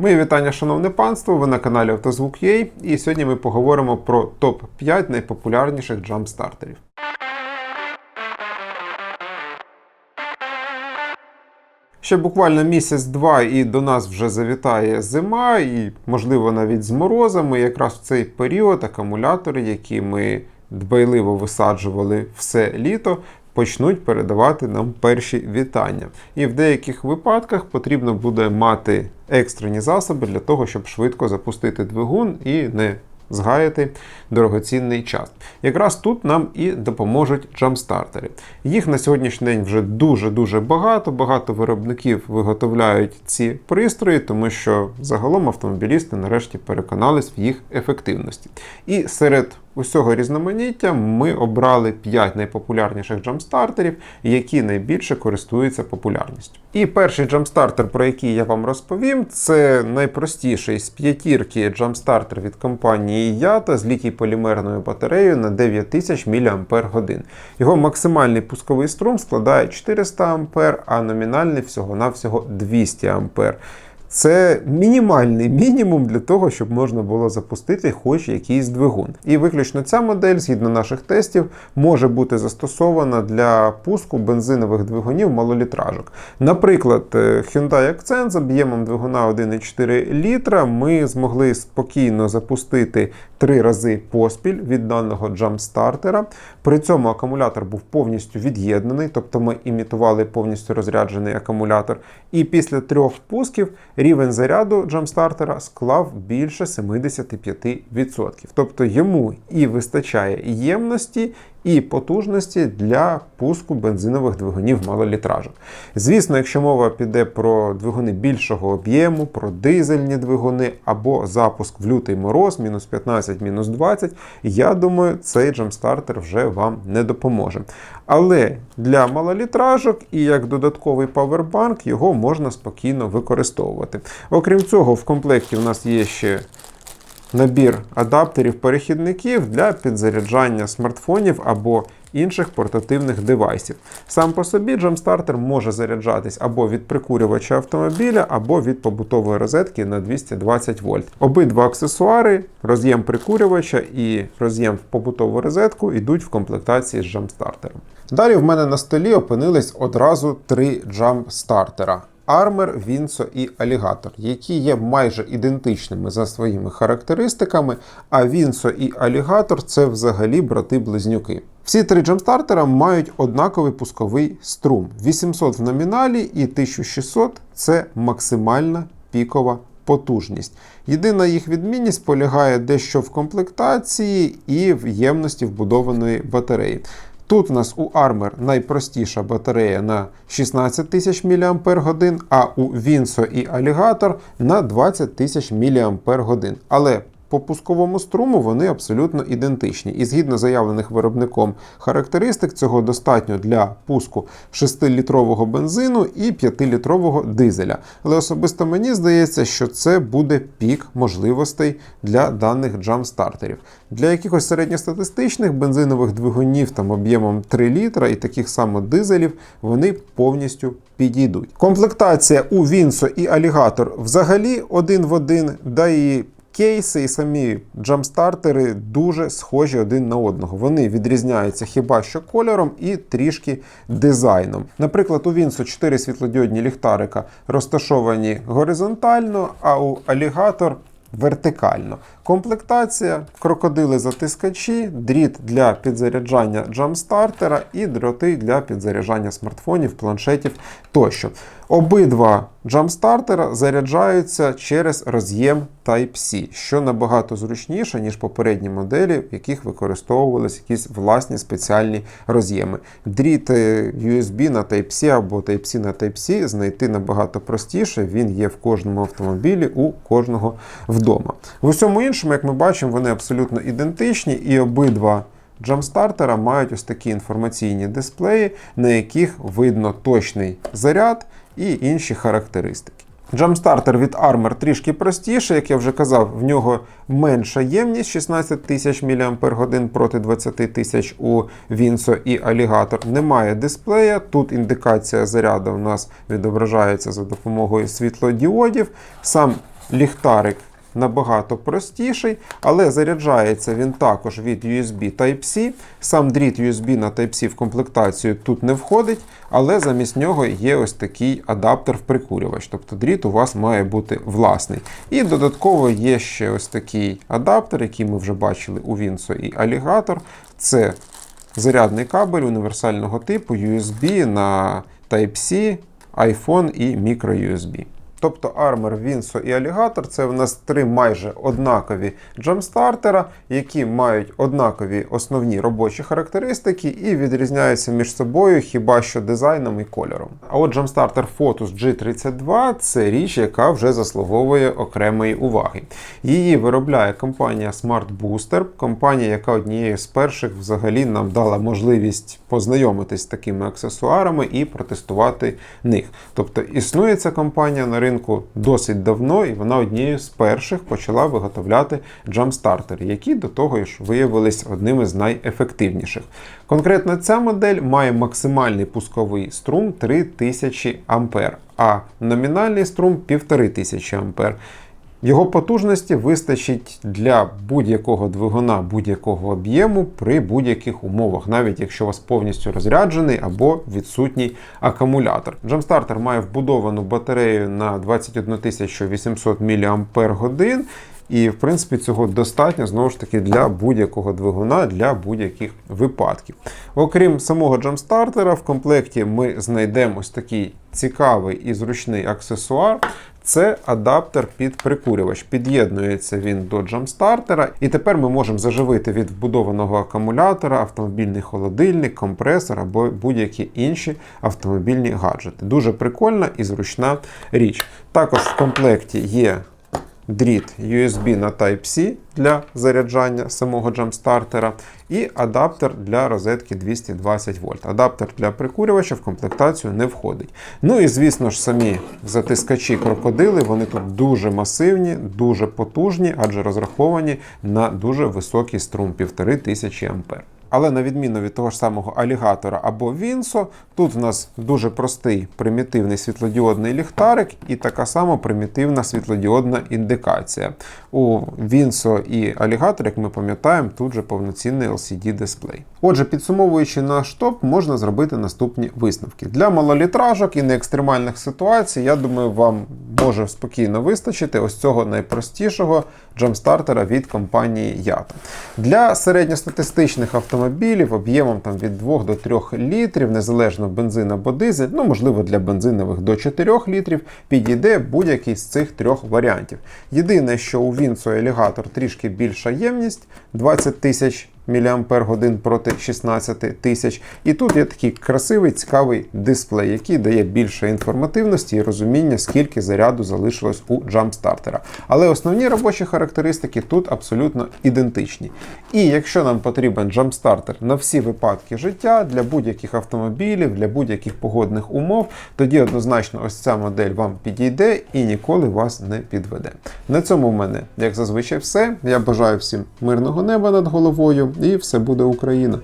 Мої вітання, шановне панство. Ви на каналі Автозвук.ua і сьогодні ми поговоримо про топ-5 найпопулярніших джампстартерів. Ще буквально місяць-два і до нас вже завітає зима, і, можливо, навіть з морозами. Якраз в цей період акумулятори, які ми дбайливо висаджували все літо, почнуть передавати нам перші вітання. І в деяких випадках потрібно буде мати екстрені засоби для того, щоб швидко запустити двигун і не згаяти дорогоцінний час. Якраз тут нам і допоможуть джамстартери. Їх на сьогоднішній день вже дуже-дуже багато. Багато виробників виготовляють ці пристрої, тому що загалом автомобілісти нарешті переконались в їх ефективності. І серед усього різноманіття ми обрали 5 найпопулярніших джамстартерів, які найбільше користуються популярністю. І перший джамстартер, про який я вам розповім, це найпростіший з п'ятірки джамстартер від компанії Yata з літій полімерною батареєю на 9000 мАч. Його максимальний пусковий струм складає 400 А, а номінальний всього-навсього 200 А. Це мінімальний мінімум для того, щоб можна було запустити хоч якийсь двигун. І виключно ця модель, згідно наших тестів, може бути застосована для пуску бензинових двигунів малолітражок. Наприклад, е, Hyundai Accent з об'ємом двигуна 1,4 літра ми змогли спокійно запустити три рази поспіль від даного джампстартера. При цьому акумулятор був повністю від'єднаний, тобто ми імітували повністю розряджений акумулятор. І після трьох пусків рівень заряду джамстартера склав більше 75%. Тобто йому і вистачає ємності, і потужності для пуску бензинових двигунів малолітражок. Звісно, якщо мова піде про двигуни більшого об'єму, про дизельні двигуни або запуск в лютий мороз, мінус 15, мінус 20, я думаю, цей джамстартер вже вам не допоможе. Але для малолітражок і як додатковий павербанк його можна спокійно використовувати. Окрім цього, в комплекті у нас є ще набір адаптерів-перехідників для підзаряджання смартфонів або інших портативних девайсів. Сам по собі джамстартер може заряджатись або від прикурювача автомобіля, або від побутової розетки на 220 вольт. Обидва аксесуари, роз'єм прикурювача і роз'єм в побутову розетку йдуть в комплектації з джамстартером. Далі в мене на столі опинились одразу три джамстартера. Армер, Вінсо і Алігатор, які є майже ідентичними за своїми характеристиками, а Вінсо і Алігатор це взагалі брати-близнюки. Всі три джамстартера мають однаковий пусковий струм 800 в номіналі і 1600 це максимальна пікова потужність. Єдина їх відмінність полягає дещо в комплектації і в ємності вбудованої батареї. Тут у нас у Armor найпростіша батарея на 16 тисяч мАч, а у Вінсо і Alligator на 20 тисяч мАч. Але по пусковому струму вони абсолютно ідентичні. І згідно заявлених виробником характеристик, цього достатньо для пуску 6-літрового бензину і 5-літрового дизеля. Але особисто мені здається, що це буде пік можливостей для даних джамстартерів. Для якихось середньостатистичних бензинових двигунів там об'ємом 3 літра і таких само дизелів вони повністю підійдуть. Комплектація у Вінсо і Алігатор взагалі один в один, да і Кейси і самі джамстартери дуже схожі один на одного. Вони відрізняються хіба що кольором і трішки дизайном. Наприклад, у Вінсу 4 світлодіодні ліхтарика розташовані горизонтально, а у Алігатор вертикально. Комплектація, крокодили затискачі, дріт для підзаряджання джамстартера і дроти для підзаряджання смартфонів, планшетів тощо. Обидва джамстартера заряджаються через роз'єм Type-C, що набагато зручніше, ніж попередні моделі, в яких використовувалися якісь власні спеціальні роз'єми. Дріт USB на Type-C або Type-C на Type-C знайти набагато простіше, він є в кожному автомобілі, у кожного вдома. В усьому іншому, як ми бачимо, вони абсолютно ідентичні і обидва. Джамстартера мають ось такі інформаційні дисплеї, на яких видно точний заряд і інші характеристики. Джамстартер від Armor трішки простіше, як я вже казав, в нього менша ємність 16 тисяч мАч проти 20 тисяч у Вінсо і Алігатор. Немає дисплея. Тут індикація заряду у нас відображається за допомогою світлодіодів. Сам ліхтарик набагато простіший, але заряджається він також від USB Type-C. Сам дріт USB на Type-C в комплектацію тут не входить, але замість нього є ось такий адаптер в прикурювач. Тобто дріт у вас має бути власний. І додатково є ще ось такий адаптер, який ми вже бачили у Vinso і Alligator. Це зарядний кабель універсального типу USB на Type-C, iPhone і microUSB. Тобто Armor, Vinso і Alligator це в нас три майже однакові джамстартера, які мають однакові основні робочі характеристики і відрізняються між собою хіба що дизайном і кольором. А от джамстартер Fotus G32 це річ, яка вже заслуговує окремої уваги. Її виробляє компанія Smart Booster, компанія, яка однією з перших взагалі нам дала можливість познайомитись з такими аксесуарами і протестувати них. Тобто існує ця компанія на ринку досить давно, і вона однією з перших почала виготовляти джамстартери, які до того ж виявились одними з найефективніших. Конкретно ця модель має максимальний пусковий струм 3000 А, а номінальний струм 1500 А. Його потужності вистачить для будь-якого двигуна будь-якого об'єму при будь-яких умовах, навіть якщо у вас повністю розряджений або відсутній акумулятор. Джамстартер має вбудовану батарею на 21 800 мАч. І, в принципі, цього достатньо знову ж таки для будь-якого двигуна, для будь-яких випадків. Окрім самого джамстартера, в комплекті ми знайдемо ось такий цікавий і зручний аксесуар. Це адаптер під прикурювач. Під'єднується він до джамстартера, і тепер ми можемо заживити від вбудованого акумулятора автомобільний холодильник, компресор або будь-які інші автомобільні гаджети. Дуже прикольна і зручна річ. Також в комплекті є дріт USB на Type-C для заряджання самого джамстартера і адаптер для розетки 220 вольт. Адаптер для прикурювача в комплектацію не входить. Ну і звісно ж, самі затискачі крокодили, вони тут дуже масивні, дуже потужні, адже розраховані на дуже високий струм 1500 А. Але на відміну від того ж самого алігатора або Вінсо, тут в нас дуже простий примітивний світлодіодний ліхтарик і така сама примітивна світлодіодна індикація. У Вінсо і алігатор, як ми пам'ятаємо, тут же повноцінний LCD-дисплей. Отже, підсумовуючи наш топ, можна зробити наступні висновки. Для малолітражок і неекстремальних ситуацій, я думаю, вам може спокійно вистачити ось цього найпростішого джамстартера від компанії Yato. Для середньостатистичних автомобілів об'ємом там від 2 до 3 літрів, незалежно бензин або дизель, ну можливо для бензинових до 4 літрів, підійде будь-який з цих трьох варіантів. Єдине, що у Vinso Елігатор трішки більша ємність 20 тисяч мАч проти 16 тисяч. І тут є такий красивий, цікавий дисплей, який дає більше інформативності і розуміння, скільки заряду залишилось у джамстартера. Але основні робочі характеристики тут абсолютно ідентичні. І якщо нам потрібен джамстартер на всі випадки життя для будь-яких автомобілів, для будь-яких погодних умов, тоді однозначно ось ця модель вам підійде і ніколи вас не підведе. На цьому в мене, як зазвичай, все. Я бажаю всім мирного неба над головою і все буде Україна.